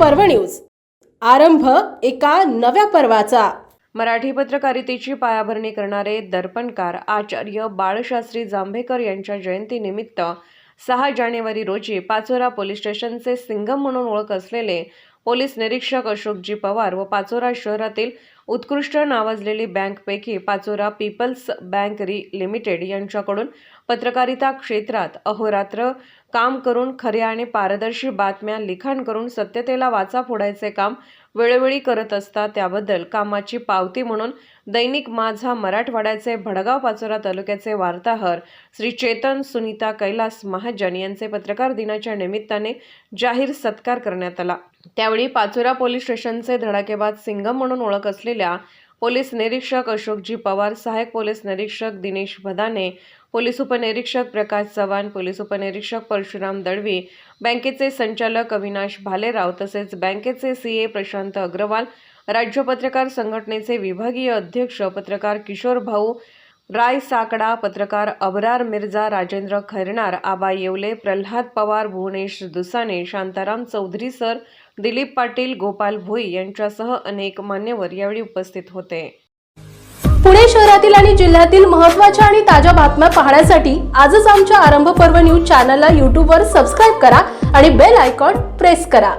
पर्व न्यूज. आरंभ एका नव्या पर्वाचा. मराठी पत्रकारितेची पायाभरणी करणारे दर्पणकार आचार्य बाळशास्त्री जांभेकर यांच्या जयंतीनिमित्त सहा जानेवारी रोजी पाचोरा पोलीस स्टेशनचे सिंगम म्हणून ओळख असलेले पोलीस निरीक्षक अशोकजी पवार व पाचोरा शहरातील उत्कृष्ट नावाजलेली बँकपैकी पाचोरा पीपल्स बँक री लिमिटेड यांच्याकडून पत्रकारिता क्षेत्रात अहोरात्र काम करून खऱ्या आणि पारदर्शी बातम्या लिखाण करून सत्यतेला वाचा फोडायचे काम वेळोवेळी करत असता त्याबद्दल कामाची पावती म्हणून दैनिक माझा मराठवाड्याचे भडगाव पाचोरा तालुक्याचे वार्ताहर श्री चेतन सुनीता कैलास महाजन यांचे पत्रकार दिनाच्या निमित्ताने जाहीर सत्कार करण्यात आला. त्यावेळी पाचोरा पोलीस स्टेशनचे धडाकेबाद सिंगम म्हणून ओळख असलेल्या पोलीस निरीक्षक अशोकजी पवार सहाय्यक पोलीस निरीक्षक दिनेश भदाने पोलीस उपनिरीक्षक प्रकाश चव्हाण पोलीस उपनिरीक्षक परशुराम दळवी बँकेचे संचालक अविनाश भालेराव तसेच बँकेचे सीए प्रशांत अग्रवाल राज्य पत्रकार संघटनेचे विभागीय अध्यक्ष पत्रकार किशोर भाऊ राय साकडा पत्रकार अबरार मिर्झा राजेंद्र खैरनार आबा येवले प्रल्हाद पवार भुवनेश दुसाने शांताराम चौधरी सर दिलीप पाटील गोपाल भोई यांच्यासह अनेक मान्यवर यावेळी उपस्थित होते. पुणे शहरातील आणि जिल्ह्यातील महत्त्वाच्या आणि ताज्या बातम्या पाहण्यासाठी आजच आमच्या आरंभ पर्व न्यूज चॅनलला यूट्यूबवर सबस्क्राईब करा आणि बेल आयकॉन प्रेस करा.